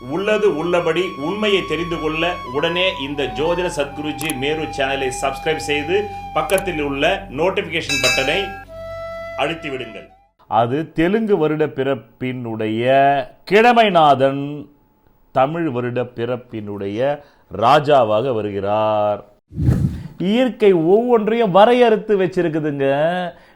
உள்ளது உள்ளபடி உண்மையை தெரிந்து கொள்ள உடனே இந்த ஜோதிட சத்குருஜி மேரு சேனலை சப்ஸ்கிரைப் செய்து பக்கத்தில் உள்ள நோட்டிபிகேஷன் பட்டனை அழுத்தி விடுங்கள். அது தெலுங்கு வருட பிறப்பினுடைய கிழமைநாதன் தமிழ் வருட பிறப்பினுடைய ராஜாவாக வருகிறார். இயற்கை ஒவ்வொன்றையும் வரையறுத்து வச்சிருக்குதுங்க.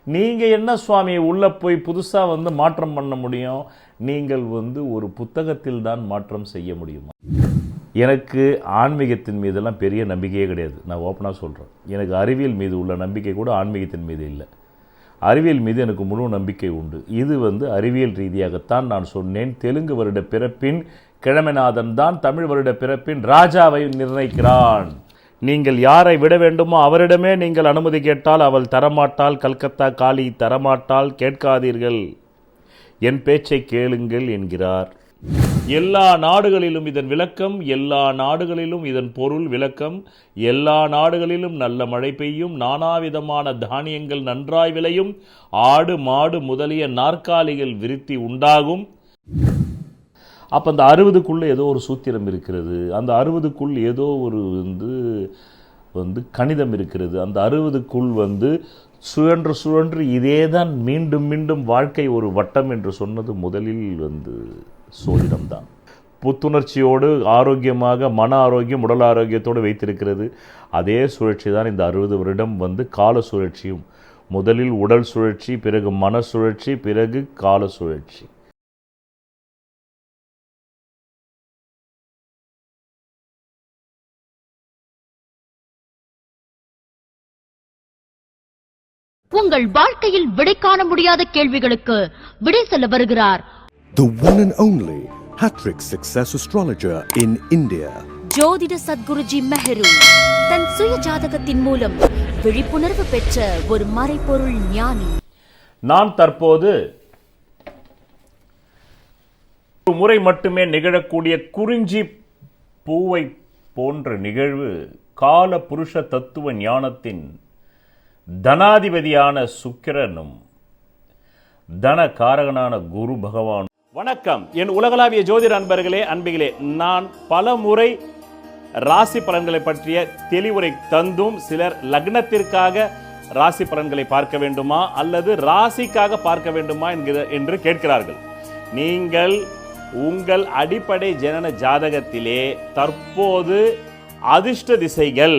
நீங்கள் என்ன சுவாமி உள்ளே போய் புதுசாக வந்து மாற்றம் பண்ண முடியும்? நீங்கள் வந்து ஒரு புத்தகத்தில் தான் மாற்றம் செய்ய முடியுமா? எனக்கு ஆன்மீகத்தின் மீதெல்லாம் பெரிய நம்பிக்கையே கிடையாது. நான் ஓப்பனாக சொல்கிறேன் எனக்கு அறிவியல் மீது உள்ள நம்பிக்கை கூட ஆன்மீகத்தின் மீது இல்லை. அறிவியல் மீது எனக்கு முழு நம்பிக்கை உண்டு. இது வந்து அறிவியல் ரீதியாகத்தான் நான் சொன்னேன். தெலுங்கு வருட பிறப்பின் கிழமைநாதன் தான் தமிழ் வருட பிறப்பின் ராஜாவை நிர்ணயிக்கிறான். நீங்கள் யாரை விட வேண்டுமோ அவரிடமே நீங்கள் அனுமதி கேட்டால் அவள் தரமாட்டாள் கல்கத்தா காளி தரமாட்டாள் கேட்காதீர்கள். என் பேச்சை கேளுங்கள் என்கிறார். எல்லா நாடுகளிலும் இதன் விளக்கம் எல்லா நாடுகளிலும் இதன் பொருள் விளக்கம் எல்லா நாடுகளிலும் நல்ல மழை பெய்யும் நானாவிதமான தானியங்கள் நன்றாய் விளையும் ஆடு மாடு முதலிய நாற்காலிகள் விருத்தி உண்டாகும். அப்போ அந்த அறுபதுக்குள்ளே ஏதோ ஒரு சூத்திரம் இருக்கிறது. அந்த அறுபதுக்குள் ஏதோ ஒரு வந்து வந்து கணிதம் இருக்கிறது. அந்த அறுபதுக்குள் வந்து சுழன்று சுழன்று இதே தான் மீண்டும் மீண்டும் வாழ்க்கை ஒரு வட்டம் என்று சொன்னது முதலில் வந்து சோதிடம்தான். புத்துணர்ச்சியோடு ஆரோக்கியமாக மன ஆரோக்கியம் உடல் ஆரோக்கியத்தோடு வைத்திருக்கிறது. அதே சுழற்சி தான் இந்த அறுபது வருடம் வந்து கால சுழற்சியும். முதலில் உடல் சுழற்சி பிறகு மன சுழற்சி பிறகு கால சுழற்சி. உங்கள் வாழ்க்கையில் விடை காண முடியாத கேள்விகளுக்கு விடை சொல்ல வருகிறார் The one and only Hattrick Success Astrologer in India. ஜோதிட சத்குருஜி மெஹரு தன் சுய ஜாதகத்தின் மூலம் விழிப்புணர்வு பெற்ற ஒரு மறைபொருள் ஞானி நான் தற்போது ஒரு முறை மட்டுமே நிகழக்கூடிய குறிஞ்சி பூவை போன்ற நிகழ்வு கால புருஷ தத்துவ ஞானத்தின் தனாதிபதியான சுக்கிரனும் தன காரகனான குரு பகவான் வணக்கம். என் உலகளாவிய ஜோதிட அன்பர்களே அன்பிகளே நான் பல முறை ராசி பலன்களை பற்றிய தெளிவுரை தந்தும் சிலர் லக்னத்திற்காக ராசி பலன்களை பார்க்க வேண்டுமா அல்லது ராசிக்காக பார்க்க வேண்டுமா என்கிற என்று கேட்கிறார்கள். நீங்கள் உங்கள் அடிப்படை ஜனன ஜாதகத்திலே தற்போது அதிர்ஷ்ட திசைகள்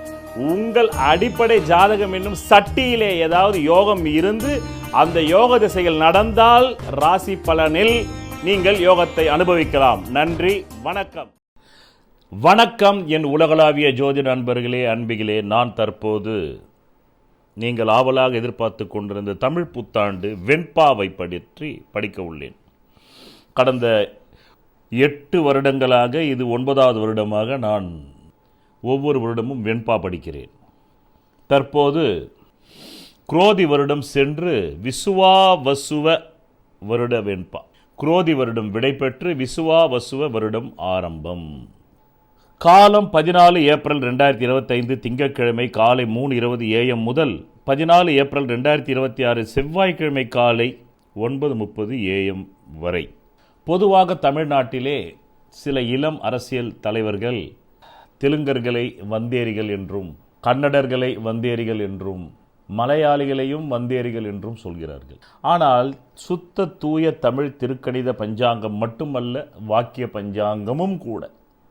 உங்கள் அடிப்படை ஜாதகம் என்னும் சட்டியிலே ஏதாவது யோகம் இருந்து அந்த யோக திசையில் நடந்தால் ராசி பலனில் நீங்கள் யோகத்தை அனுபவிக்கலாம். நன்றி வணக்கம். வணக்கம் என் உலகளாவிய ஜோதிட நண்பர்களே அன்பிகளே நான் தற்போது நீங்கள் ஆவலாக எதிர்பார்த்து கொண்டிருந்த தமிழ் புத்தாண்டு வெண்பாவை பற்றி படிக்க உள்ளேன். கடந்த எட்டு வருடங்களாக இது ஒன்பதாவது வருடமாக நான் ஒவ்வொரு வருடமும் வெண்பா படிக்கிறேன். தற்போது குரோதி வருடம் சென்று விசுவா வசுவ வருட வெண்பா. குரோதி வருடம் விடைபெற்று விசுவா வசுவ வருடம் ஆரம்பம். காலம் பதினாலு ஏப்ரல் ரெண்டாயிரத்தி இருபத்தைந்து திங்கட்கிழமை காலை மூணு இருபது ஏஎம் முதல் பதினாலு ஏப்ரல் ரெண்டாயிரத்தி இருபத்தி ஆறு செவ்வாய்க்கிழமை காலை ஒன்பது முப்பது ஏஎம் வரை. பொதுவாக தமிழ்நாட்டிலே சில இளம் அரசியல் தலைவர்கள் தெலுங்கர்களை வந்தேரிகள் என்றும் கன்னடர்களை வந்தேரிகள் என்றும் மலையாளிகளையும் வந்தேரிகள் என்றும் சொல்கிறார்கள். ஆனால் சுத்த தூய தமிழ் திருக்கணித பஞ்சாங்கம் மட்டுமல்ல வாக்கிய பஞ்சாங்கமும் கூட.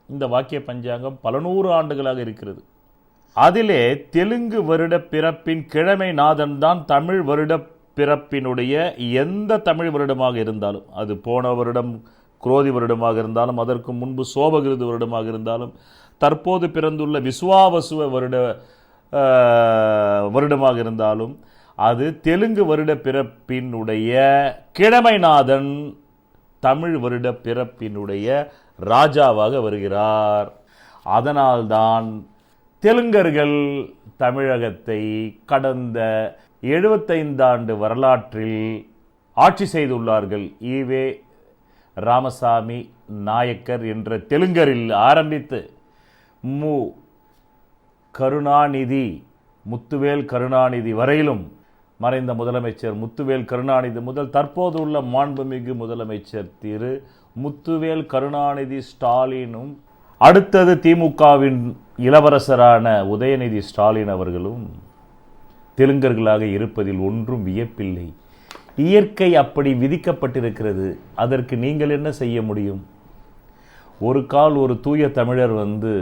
இந்த வாக்கிய பஞ்சாங்கம் பல நூறு ஆண்டுகளாக இருக்கிறது. அதிலே தெலுங்கு வருட பிறப்பின் கிழமை நாதன் தான் தமிழ் வருட பிறப்பினுடைய எந்த தமிழ் வருடமாக இருந்தாலும் அது போன வருடம் குரோதி வருடமாக இருந்தாலும் அதற்கு முன்பு சோபகிருது வருடமாக இருந்தாலும் தற்போது பிறந்துள்ள விஸ்வாவசுவ வருட வருடமாக இருந்தாலும் அது தெலுங்கு வருட பிறப்பினுடைய கிழமைநாதன் தமிழ் வருட பிறப்பினுடைய ராஜாவாக வருகிறார். அதனால்தான் தெலுங்கர்கள் தமிழகத்தை கடந்த எழுபத்தைந்தாண்டு வரலாற்றில் ஆட்சி செய்துள்ளார்கள். ஈவே ராமசாமி நாயக்கர் என்ற தெலுங்கரில் ஆரம்பித்து மு. கருணாநிதி முத்துவேல் கருணாநிதி வரையிலும் மறைந்த முதலமைச்சர் முத்துவேல் கருணாநிதி முதல் தற்போது உள்ள மாண்புமிகு முதலமைச்சர் திரு. முத்துவேல் கருணாநிதி ஸ்டாலினும் அடுத்தது திமுகவின் இளவரசரான உதயநிதி ஸ்டாலின் அவர்களும் தெலுங்கர்களாக இருப்பதில் ஒன்றும் வியப்பில்லை. இயற்கை அப்படி விதிக்கப்பட்டிருக்கிறது. அதற்கு நீங்கள் என்ன செய்ய முடியும்? ஒரு கால் ஒரு தூய தமிழர் வந்து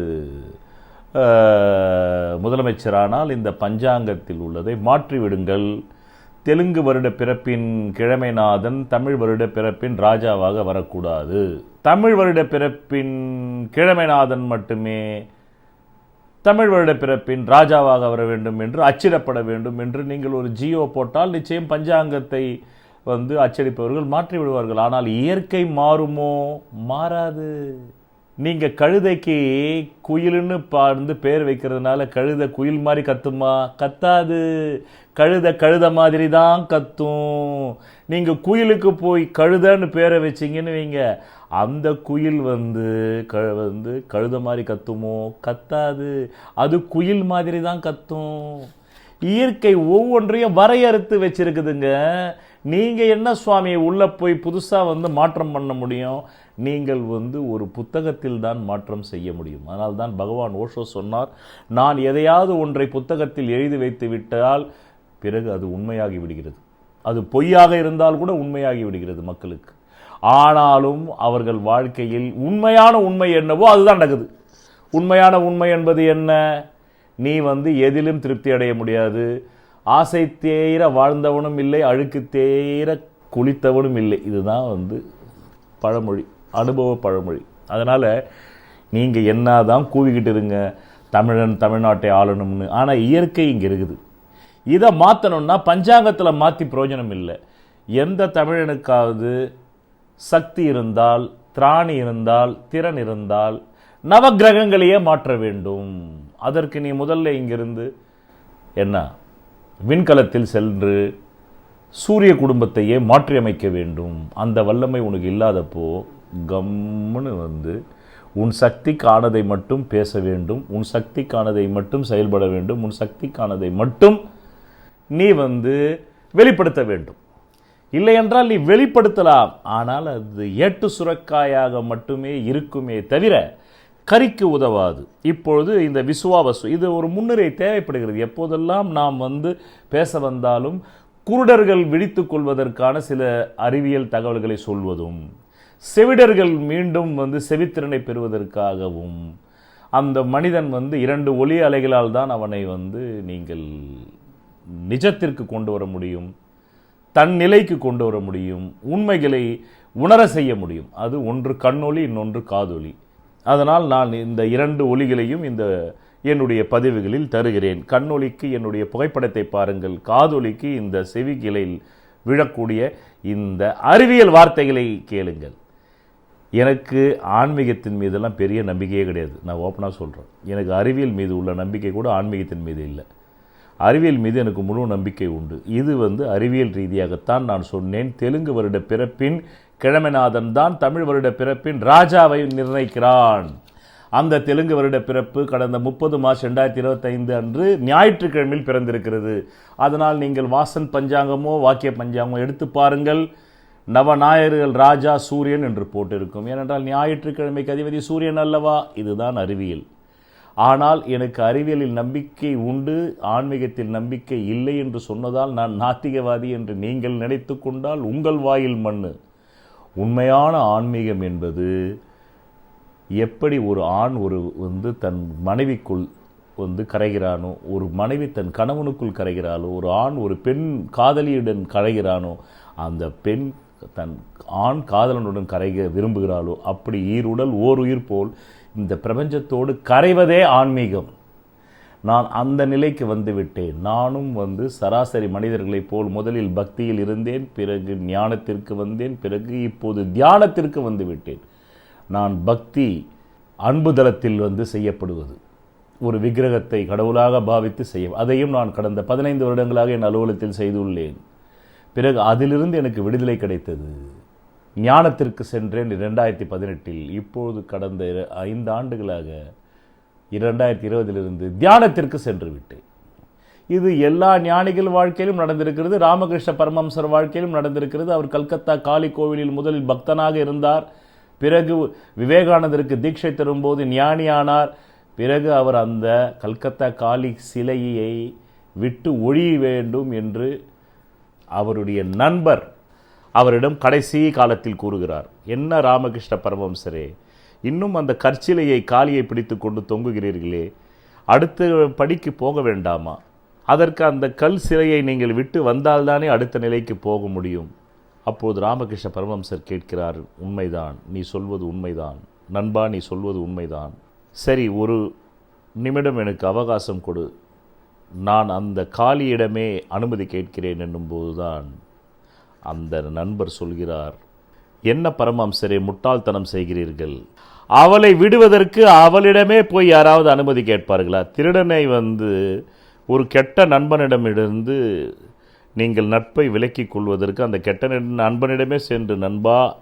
முதலமைச்சரானால் இந்த பஞ்சாங்கத்தில் உள்ளதை மாற்றிவிடுங்கள். தெலுங்கு வருட பிறப்பின் கிழமைநாதன் தமிழ் வருட பிறப்பின் ராஜாவாக வரக்கூடாது. தமிழ் வருட பிறப்பின் கிழமைநாதன் மட்டுமே தமிழ் வருட பிறப்பின் ராஜாவாக வர வேண்டும் என்று அச்சிடப்பட வேண்டும் என்று நீங்கள் ஒரு ஜியோ போட்டால் நிச்சயம் பஞ்சாங்கத்தை வந்து அச்சடிப்பவர்கள் மாற்றி விடுவார்கள் ஆனால் இயற்கை மாறுமோ? மாறாது. நீங்கள் கழுதைக்கு குயிலுன்னு பாந்து பேர் வைக்கிறதுனால கழுதை குயில் மாதிரி கத்துமா? கத்தாது. கழுதை கழுத மாதிரி தான் கத்தும். நீங்கள் குயிலுக்கு போய் கழுதன்னு பேரை வச்சீங்கன்னு வைங்க. அந்த குயில் வந்து க வந்து கழுத மாதிரி கத்துமோ? கத்தாது. அது குயில் மாதிரி தான் கத்தும். இயற்கை ஒவ்வொன்றையும் வரையறுத்து வச்சிருக்குதுங்க. நீங்கள் என்ன சுவாமி உள்ளே போய் புதுசாக வந்து மாற்றம் பண்ண முடியும்? நீங்கள் வந்து ஒரு புத்தகத்தில் தான் மாற்றம் செய்ய முடியும். அதனால் தான் பகவான் ஓஷோ சொன்னார் நான் எதையாவது ஒன்றை புத்தகத்தில் எழுதி வைத்து விட்டால் பிறகு அது உண்மையாகி விடுகிறது. அது பொய்யாக இருந்தால் கூட உண்மையாகி விடுகிறது மக்களுக்கு. ஆனாலும் அவர்கள் வாழ்க்கையில் உண்மையான உண்மை என்னவோ அதுதான் நடக்குது உண்மையான உண்மை என்பது என்ன? நீ வந்து எதிலும் திருப்தி அடைய முடியாது. ஆசை தேயிற வாழ்ந்தவனும் இல்லை அழுக்கு தேயிற குளித்தவனும் இல்லை. இதுதான் வந்து பழமொழி அனுபவ பழமொழி. அதனால் நீங்கள் என்னதான் கூவிக்கிட்டு இருங்க தமிழன் தமிழ்நாட்டை ஆளணும்னு. ஆனால் இயற்கை இங்கே இருக்குது. இதை மாற்றணும்னா பஞ்சாங்கத்தில் மாற்றி பிரயோஜனம் இல்லை. எந்த தமிழனுக்காவது சக்தி இருந்தால் திராணி இருந்தால் திறன் இருந்தால் நவக்கிரகங்களையே மாற்ற வேண்டும். அதற்கு நீ முதல்ல இங்கிருந்து என்ன? விண்கலத்தில் சென்று சூரிய குடும்பத்தையே மாற்றியமைக்க வேண்டும். அந்த வல்லமை உனக்கு இல்லாதப்போ கம்முன்னு வந்து உன் சக்திக்கானதை மட்டும் பேச வேண்டும் உன் சக்திக்கானதை மட்டும் செயல்பட வேண்டும் உன் சக்திக்கானதை மட்டும் நீ வந்து வெளிப்படுத்த வேண்டும். இல்லை என்றால் நீ வெளிப்படுத்தலாம். ஆனால் அது ஏட்டு சுரக்காயாக மட்டுமே இருக்குமே தவிர கறிக்கு உதவாது. இப்பொழுது இந்த விசுவாவசு இது ஒரு முன்னுரை தேவைப்படுகிறது. எப்போதெல்லாம் நாம் வந்து பேச வந்தாலும் குருடர்கள் விழித்து கொள்வதற்கான சில அறிவியல் தகவல்களை சொல்வதும் செவிடர்கள் மீண்டும் வந்து செவித்திறனை பெறுவதற்காகவும் அந்த மனிதன் வந்து இரண்டு ஒளி அலைகளால் தான் அவனை வந்து நீங்கள் நிஜத்திற்கு கொண்டு வர முடியும் தன் நிலைக்கு கொண்டு வர முடியும் உண்மைகளை உணர செய்ய முடியும். அது ஒன்று கண்ணொலி இன்னொன்று காதொலி அதனால் நான் இந்த இரண்டு ஒலிகளையும் இந்த என்னுடைய பதிவுகளில் தருகிறேன். கண்ணொலிக்கு என்னுடைய புகைப்படத்தை பாருங்கள். காதொலிக்கு இந்த செவிகளில் விழக்கூடிய இந்த அறிவியல் வார்த்தைகளை கேளுங்கள். எனக்கு ஆன்மீகத்தின் மீதெல்லாம் பெரிய நம்பிக்கையே கிடையாது. நான் ஓப்பனாக சொல்கிறேன் எனக்கு அறிவியல் மீது உள்ள நம்பிக்கை கூட ஆன்மீகத்தின் மீது இல்லை. அறிவியல் மீது எனக்கு முழு நம்பிக்கை உண்டு. இது வந்து அறிவியல் ரீதியாகத்தான் நான் சொன்னேன். தெலுங்கு வருட பிறப்பின் கிழமைநாதன் தான் தமிழ் வருட பிறப்பின் ராஜாவை நிர்ணயிக்கிறான். அந்த தெலுங்கு வருட பிறப்பு கடந்த முப்பது மார்ச் ரெண்டாயிரத்தி இருபத்தைந்து அன்று ஞாயிற்றுக்கிழமையில் பிறந்திருக்கிறது. அதனால் நீங்கள் வாசன் பஞ்சாங்கமோ வாக்கிய பஞ்சாங்கமோ எடுத்து பாருங்கள். நவநாயர்கள் ராஜா சூரியன் என்று போட்டிருக்கும். ஏனென்றால் ஞாயிற்றுக்கிழமைக்கு அதிபதி சூரியன் அல்லவா? இதுதான் அறிவியல். ஆனால் எனக்கு அறிவியலில் நம்பிக்கை உண்டு ஆன்மீகத்தில் நம்பிக்கை இல்லை என்று சொன்னதால் நான் நாத்திகவாதி என்று நீங்கள் நினைத்து கொண்டால் உங்கள் வாயில் மண்ணு. உண்மையான ஆன்மீகம் என்பது எப்படி ஒரு ஆண் ஒரு வந்து தன் மனைவிக்குள் வந்து கரைகிறானோ ஒரு மனைவி தன் கணவனுக்குள் கரைகிறாளோ ஒரு ஆண் ஒரு பெண் காதலியுடன் கரைகிறானோ அந்த பெண் தன் ஆண் காதலனுடன் கரைக விரும்புகிறாளோ அப்படி ஈருடல் ஓர் உயிர் போல் இந்த பிரபஞ்சத்தோடு கரைவதே ஆன்மீகம். நான் அந்த நிலைக்கு வந்துவிட்டேன் நானும் வந்து சராசரி மனிதர்களைப் போல் முதலில் பக்தியில் இருந்தேன் பிறகு ஞானத்திற்கு வந்தேன் பிறகு இப்போது தியானத்திற்கு வந்துவிட்டேன் நான் பக்தி அன்புதளத்தில் வந்து செய்யப்படுவது. ஒரு விக்கிரகத்தை கடவுளாக பாவித்து செய்ய அதையும் நான் கடந்த பதினைந்து வருடங்களாக என் அலுவலகத்தில் செய்துள்ளேன். பிறகு அதிலிருந்து எனக்கு விடுதலை கிடைத்தது. ஞானத்திற்கு சென்றேன் இரண்டாயிரத்தி பதினெட்டில். இப்பொழுது கடந்த ஐந்து ஆண்டுகளாக இரண்டாயிரத்தி இருபதிலிருந்து தியானத்திற்கு சென்று விட்டேன் இது எல்லா ஞானிகள் வாழ்க்கையிலும் நடந்திருக்கிறது. ராமகிருஷ்ண பரமஹம்சர் வாழ்க்கையிலும் நடந்திருக்கிறது. அவர் கல்கத்தா காளி கோவிலில் முதலில் பக்தனாக இருந்தார். பிறகு விவேகானந்தருக்கு தீட்சை தரும்போது ஞானியானார். பிறகு அவர் அந்த கல்கத்தா காளி சிலையை விட்டு ஒழிய வேண்டும் என்று அவருடைய நண்பர் அவரிடம் கடைசி காலத்தில் கூறுகிறார். என்ன ராமகிருஷ்ண பரமம்சரே இன்னும் அந்த கற்சிலையை காலியை பிடித்து கொண்டு தொங்குகிறீர்களே அடுத்த படிக்கு போக வேண்டாமா? அதற்கு அந்த கல் சிலையை நீங்கள் விட்டு வந்தால்தானே அடுத்த நிலைக்கு போக முடியும்? அப்போது ராமகிருஷ்ண பரமஹம்சர் கேட்கிறார் உண்மைதான் நீ சொல்வது உண்மைதான். நண்பா நீ சொல்வது உண்மைதான். சரி ஒரு நிமிடம் எனக்கு அவகாசம் கொடு. நான் அந்த காலியிடமே அனுமதி கேட்கிறேன் என்னும்போதுதான் அந்த நண்பர் சொல்கிறார் என்ன பரமஹம்சரே முட்டாள்தனம் செய்கிறீர்கள்? அவளை விடுவதற்கு அவளிடமே போய் யாராவது அனுமதி கேட்பார்களா? திருடனை வந்து ஒரு கெட்ட நண்பனிடமிருந்து நீங்கள் நட்பை விலக்கிக் கொள்வதற்கு அந்த கெட்ட நண்பனிடமே சென்று நண்பா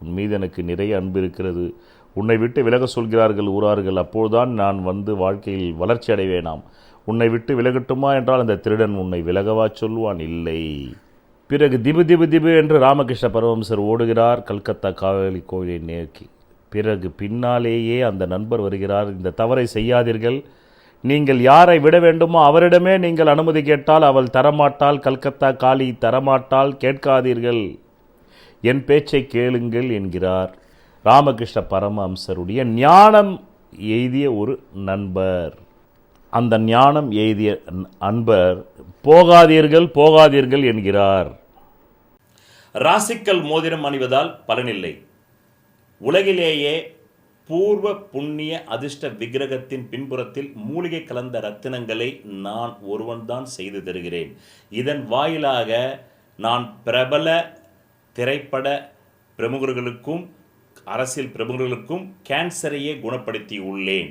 உன் மீது எனக்கு நிறைய அன்பு இருக்கிறது. உன்னை விட்டு விலக சொல்கிறார்கள் ஊரார்கள் அப்போதுதான் நான் வந்து வாழ்க்கையில் வளர்ச்சி அடைவேனாம். உன்னை விட்டு விலகட்டுமா என்றால் அந்த திருடன் உன்னை விலகவா சொல்வான்? இல்லை. பிறகு திபு திபு திபு என்று ராமகிருஷ்ண பரமம்சர் ஓடுகிறார் கல்கத்தா காவலி கோவிலை நோக்கி பிறகு பின்னாலேயே அந்த நண்பர் வருகிறார் இந்த தவறை செய்யாதீர்கள். நீங்கள் யாரை விட வேண்டுமோ அவரிடமே நீங்கள் அனுமதி கேட்டால் அவள் தரமாட்டாள் கல்கத்தா காளி தரமாட்டாள் கேட்காதீர்கள். என் பேச்சை கேளுங்கள் என்கிறார் ராமகிருஷ்ண பரமஹம்சருடைய ஞானம் எய்திய ஒரு நண்பர். அந்த ஞானம் எய்திய அன்பர் போகாதீர்கள் போகாதீர்கள் என்கிறார். ராசிக்கல் மோதிரம் அணிவதால் பலனில்லை. உலகிலேயே பூர்வ புண்ணிய அதிர்ஷ்ட விக்கிரகத்தின் பின்புறத்தில் மூலிகை கலந்த ரத்தினங்களை நான் ஒருவன்தான் செய்து தருகிறேன். இதன் வாயிலாக நான் பிரபல திரைப்பட பிரமுகர்களுக்கும் அரசியல் பிரமுகர்களுக்கும் கேன்சரையே குணப்படுத்தி உள்ளேன்.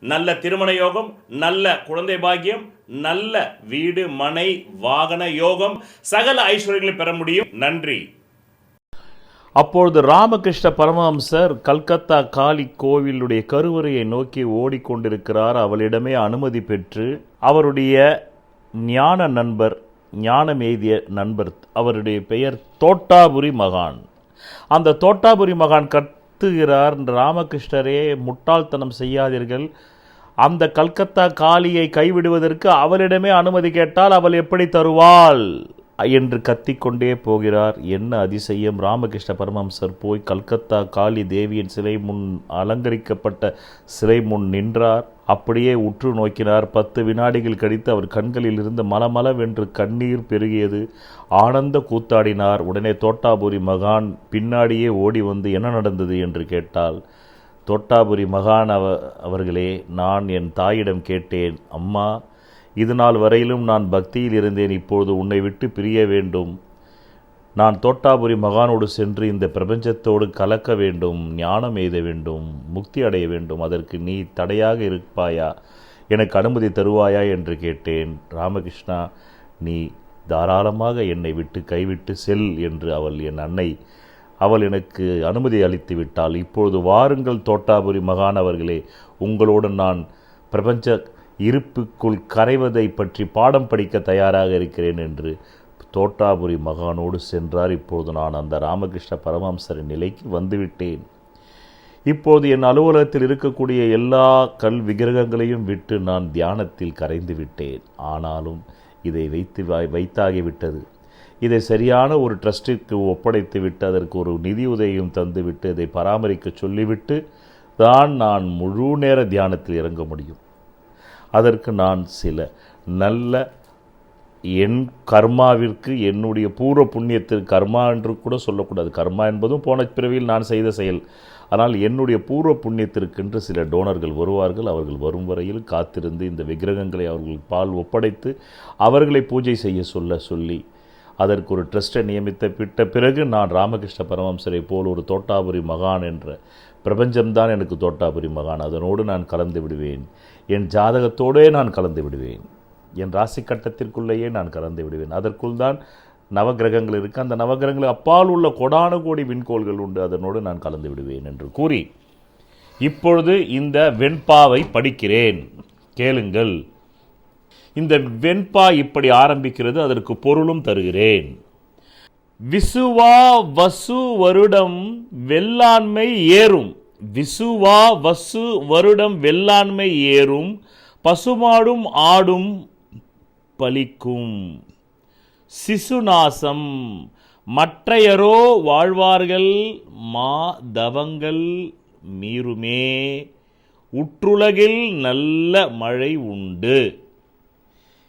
நல்ல திருமண யோகம் நல்ல குழந்தை பாக்கியம் நல்ல வீடு மனை வாகன யோகம் சகல ஐஸ்வர்யங்களை பெற முடியும். நன்றி. அப்பொழுது ராமகிருஷ்ண பரமஹம்சர் கல்கத்தா காளி கோவிலுடைய கருவறையை நோக்கி ஓடிக்கொண்டிருக்கிறார். அவளிடமே அனுமதி பெற்று அவருடைய ஞான நண்பர் ஞானம் எய்திய நண்பர் அவருடைய பெயர் தோட்டாபுரி மகான். அந்த தோட்டாபுரி மகான் கத்துகிறார் ராமகிருஷ்ணரே முட்டாள்தனம் செய்யாதீர்கள். அந்த கல்கத்தா காளியை கைவிடுவதற்கு அவளிடமே அனுமதி கேட்டால் அவள் எப்படி தருவாள்? என்று கத்திக்கொண்டே போகிறார். என்ன அதிசயம்? ராமகிருஷ்ண பரமஹம்சர் போய் கல்கத்தா காளி தேவியின் சிலை முன் அலங்கரிக்கப்பட்ட சிலை முன் நின்றார். அப்படியே உற்று நோக்கினார். பத்து வினாடிகள் கழித்து அவர் கண்களில் இருந்து மலமளவென்று கண்ணீர் பெருகியது. ஆனந்த கூத்தாடினார். உடனே தோட்டாபுரி மகான் பின்னாடியே ஓடி வந்து என்ன நடந்தது என்று கேட்டால் தோட்டாபுரி மகான் அவ அவர்களே நான் என் தாயிடம் கேட்டேன். அம்மா இது நாள் வரையிலும் நான் பக்தியில் இருந்தேன். இப்பொழுது உன்னை விட்டு பிரிய வேண்டும். நான் தோட்டாபுரி மகானோடு சென்று இந்த பிரபஞ்சத்தோடு கலக்க வேண்டும். ஞானம் எய்த வேண்டும். முக்தி அடைய வேண்டும். அதற்கு நீ தடையாக இருப்பாயா? எனக்கு அனுமதி தருவாயா என்று கேட்டேன். ராமகிருஷ்ணா நீ தாராளமாக என்னை விட்டு கைவிட்டு செல் என்று அவள் என் அன்னை. அவள் எனக்கு அனுமதி அளித்து விட்டாள். இப்பொழுது வாருங்கள் தோட்டாபுரி மகான் அவர்களே. உங்களோடு நான் பிரபஞ்ச இருப்புக்குள் கரைவதை பற்றி பாடம் படிக்க தயாராக இருக்கிறேன் என்று தோட்டாபுரி மகானோடு சென்றார். இப்போது நான் அந்த ராமகிருஷ்ண பரமஹம்சரின் நிலைக்கு வந்துவிட்டேன். இப்போது என் அலுவலகத்தில் இருக்கக்கூடிய எல்லா கல் விக்கிரகங்களையும் விட்டு நான் தியானத்தில் கரைந்து விட்டேன். ஆனாலும் இதை வைத்து வைத்தாகிவிட்டது. இதை சரியான ஒரு ட்ரஸ்டிற்கு ஒப்படைத்து விட்டு அதற்கு ஒரு நிதியுதவியும் தந்துவிட்டு இதை பராமரிக்க சொல்லிவிட்டு தான் நான் முழு நேர தியானத்தில் இறங்க முடியும். அதற்கு நான் சில நல்ல என் கர்மாவிற்கு என்னுடைய பூர்வ புண்ணியத்திற்கு கர்மா என்று கூட சொல்லக்கூடாது. கர்மா என்பதும் போன பிறவியில் நான் செய்த செயல். ஆனால் என்னுடைய பூர்வ புண்ணியத்திற்கென்று சில டோனர்கள் வருவார்கள். அவர்கள் வரும் வரையில் காத்திருந்து இந்த விக்கிரகங்களை அவர்கள் பால் ஒப்படைத்து அவர்களை பூஜை செய்ய சொல்ல சொல்லி அதற்கு ஒரு ட்ரஸ்ட்டை நியமித்த விட்ட பிறகு நான் ராமகிருஷ்ண பரமம்சரை போல் ஒரு தோட்டாபுரி மகான் என்ற பிரபஞ்சம்தான் எனக்கு தோட்டாபுரி மகான். அதனோடு நான் கலந்து விடுவேன். என் ஜாதகத்தோடே நான் கலந்து விடுவேன். என் ராசி கட்டத்திற்குள்ளேயே நான் கலந்து விடுவேன். அதற்குள் தான் நவகிரகங்கள் இருக்குது அந்த நவகிரகங்கள் அப்பால் உள்ள கொடான கோடி விண்கோள்கள் உண்டு. அதனோடு நான் கலந்து விடுவேன் என்று கூறி இப்பொழுது இந்த வெண்பாவை படிக்கிறேன். கேளுங்கள். இந்த வெண்பா இப்படி ஆரம்பிக்கிறது அதற்கு பொருளும் தருகிறேன். விசுவா வசு வருடம் வெள்ளாண்மை ஏறும். விசுவா வசு வருடம் வெள்ளாண்மை ஏறும் பசுமாடும் ஆடும் பலிக்கும். சிசுநாசம் மற்றையரோ வாழ்வார்கள் மா தவங்கள் மீறுமே. உற்றுலகில் நல்ல மழை உண்டு.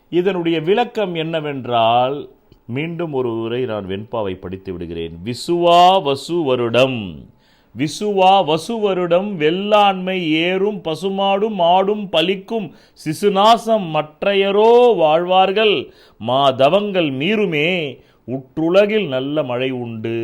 இதனுடைய விளக்கம் என்னவென்றால் மீண்டும் ஒரு உரை நான் வெண்பாவை படித்து விடுகிறேன். விசுவா வசு வருடம். விசுவா வசுவருடம் வெள்ளாண்மை ஏறும் பசுமாடும் ஆடும் பலிக்கும் சிசுநாசம் மற்றையரோ வாழ்வார்கள். மா தவங்கள் மீறுமே உற்றுலகில் நல்ல மழை உண்டு.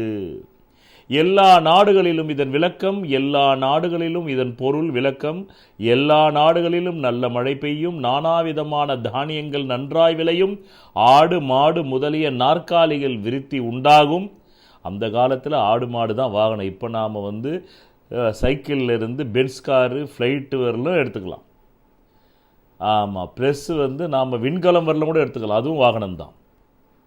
எல்லா நாடுகளிலும் இதன் விளக்கம் எல்லா நாடுகளிலும் இதன் பொருள் விளக்கம். எல்லா நாடுகளிலும் நல்ல மழை பெய்யும் நானாவிதமான தானியங்கள் நன்றாய் விளையும் ஆடு மாடு முதலிய நாற்காலிகள் விருத்தி உண்டாகும். அந்த காலத்தில் ஆடு மாடு தான் வாகனம். இப்போ நாம் வந்து சைக்கிள்லேருந்து பென்ஸ் காரு ஃப்ளைட்டு வரலும் எடுத்துக்கலாம். ஆமாம் ப்ளஸ்ஸு வந்து நாம் விண்கலம் வரலும் கூட எடுத்துக்கலாம். அதுவும் வாகனம் தான்.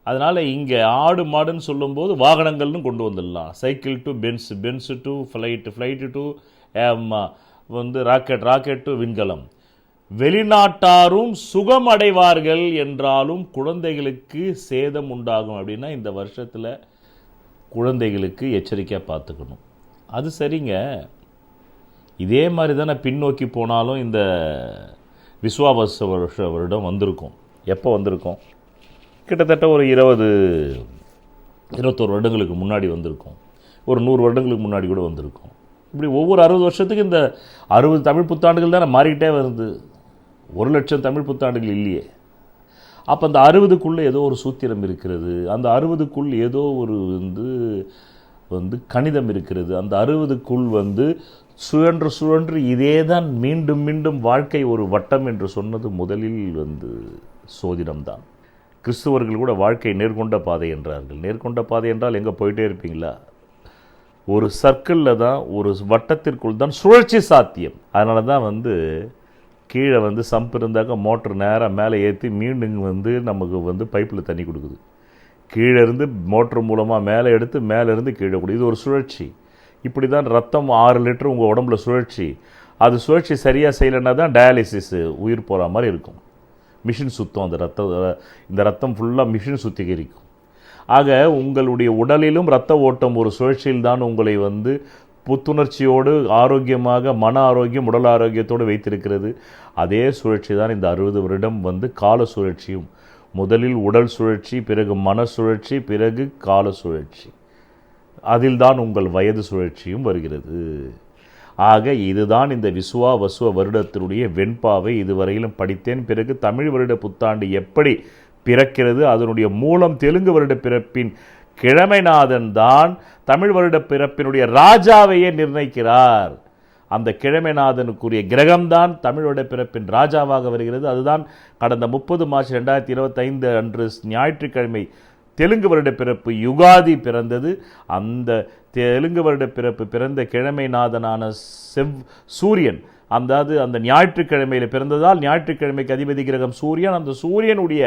அதனால் இங்கே ஆடு மாடுன்னு சொல்லும்போது வாகனங்கள்னு கொண்டு வந்துடலாம். Cycle to Benz Benz to flight flight to வந்து ராக்கெட் ராக்கெட் டு விண்கலம். வெளிநாட்டாரும் சுகம் அடைவார்கள் என்றாலும் குழந்தைகளுக்கு சேதம் உண்டாகும் அப்படின்னா இந்த வருஷத்தில் குழந்தைகளுக்கு எச்சரிக்கையாக பார்த்துக்கணும். அது சரிங்க. இதே மாதிரி தானே பின்னோக்கி போனாலும் இந்த விஸ்வாபச வருஷ வருடம் வந்திருக்கும். எப்போ வந்திருக்கும்? கிட்டத்தட்ட ஒரு இருபது இருபத்தோரு வருடங்களுக்கு முன்னாடி வந்திருக்கும். ஒரு நூறு வருடங்களுக்கு முன்னாடி கூட வந்திருக்கும். இப்படி ஒவ்வொரு அறுபது வருஷத்துக்கு இந்த அறுபது தமிழ் புத்தாண்டுகள் தானே மாறிக்கிட்டே வருது. ஒரு லட்சம் தமிழ் புத்தாண்டுகள் இல்லையே. அப்போ அந்த அறுபதுக்குள்ளே ஏதோ ஒரு சூத்திரம் இருக்கிறது. அந்த அறுபதுக்குள் ஏதோ ஒரு வந்து வந்து கணிதம் இருக்கிறது. அந்த அறுபதுக்குள் வந்து சுழன்று சுழன்று இதே தான் மீண்டும் மீண்டும் வாழ்க்கை ஒரு வட்டம் என்று சொன்னது முதலில் வந்து சோதிடம்தான். கிறிஸ்துவர்கள் கூட வாழ்க்கை நேர்கொண்ட பாதை என்றார்கள். நேர்கொண்ட பாதை என்றால் எங்கே போயிட்டே இருப்பீங்களா? ஒரு சர்க்கிளில் தான் ஒரு வட்டத்திற்குள் தான் சுழற்சி சாத்தியம். அதனால தான் வந்து கீழே வந்து சம்ப் இருந்தாக்க மோட்ரு நேராக மேலே ஏற்றி மீண்டும் வந்து நமக்கு வந்து பைப்பில் தண்ணி கொடுக்குது. கீழே இருந்து மோட்ரு மூலமாக மேலே எடுத்து மேலேருந்து கீழே கொடு. இது ஒரு சுழற்சி. இப்படி தான் ரத்தம் ஆறு லிட்டர் உங்கள் உடம்புல சுழற்சி. அது சுழற்சி சரியாக செய்யலைன்னா தான் டயாலிசிஸு உயிர் போகிற மாதிரி இருக்கும். மிஷின் சுத்தம் அந்த ரத்த இந்த ரத்தம் ஃபுல்லாக மிஷின் சுத்திகரிக்கும். ஆக உங்களுடைய உடலிலும் ரத்த ஓட்டம் ஒரு சுழற்சியில் தான் உங்களை வந்து புத்துணர்ச்சியோடு ஆரோக்கியமாக மன ஆரோக்கியம் உடல் ஆரோக்கியத்தோடு வைத்திருக்கிறது. அதே சுழற்சி தான் இந்த அறுபது வருடம் வந்து கால சுழற்சியும். முதலில் உடல் சுழற்சி பிறகு மன சுழற்சி பிறகு கால சுழற்சி. அதில்தான் உங்கள் வயது சுழற்சியும் வருகிறது. ஆக இதுதான் இந்த விசுவா வசுவ வருடத்தினுடைய வெண்பாவை இதுவரையிலும் படித்தேன். பிறகு தமிழ் வருட புத்தாண்டு எப்படி பிறக்கிறது அதனுடைய மூலம் தெலுங்கு வருட பிறப்பின் கிழமைநாதன் தான் தமிழ் வருட பிறப்பினுடைய ராஜாவையே நிர்ணயிக்கிறார். அந்த கிழமைநாதனுக்குரிய கிரகம்தான் தமிழோட பிறப்பின் ராஜாவாக வருகிறது. அதுதான் கடந்த முப்பது மார்ச் ரெண்டாயிரத்தி இருபத்தைந்து அன்று ஞாயிற்றுக்கிழமை தெலுங்கு வருட பிறப்பு யுகாதி பிறந்தது. அந்த தெலுங்கு வருட பிறப்பு பிறந்த கிழமைநாதனான செவ் சூரியன் அதாவது அந்த ஞாயிற்றுக்கிழமையில் பிறந்ததால் ஞாயிற்றுக்கிழமைக்கு அதிபதி கிரகம் சூரியன். அந்த சூரியனுடைய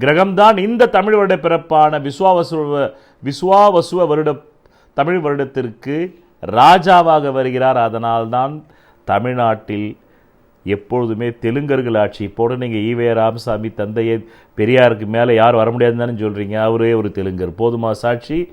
கிரகம்தான் இந்த தமிழ் வருட பிறப்பான விஸ்வாவசுவ விஸ்வாவசுவ வருட தமிழ் வருடத்திற்கு ராஜாவாக வருகிறார். அதனால்தான் தமிழ்நாட்டில் எப்பொழுதுமே தெலுங்கர்கள் ஆட்சி. போட நீங்கள் ஈவே ராமசாமி தந்தையை பெரியாருக்கு மேலே யார் வர முடியாதுன்னு தானே சொல்கிறீங்க அவரே ஒரு தெலுங்கர். போதுமா சாட்சி?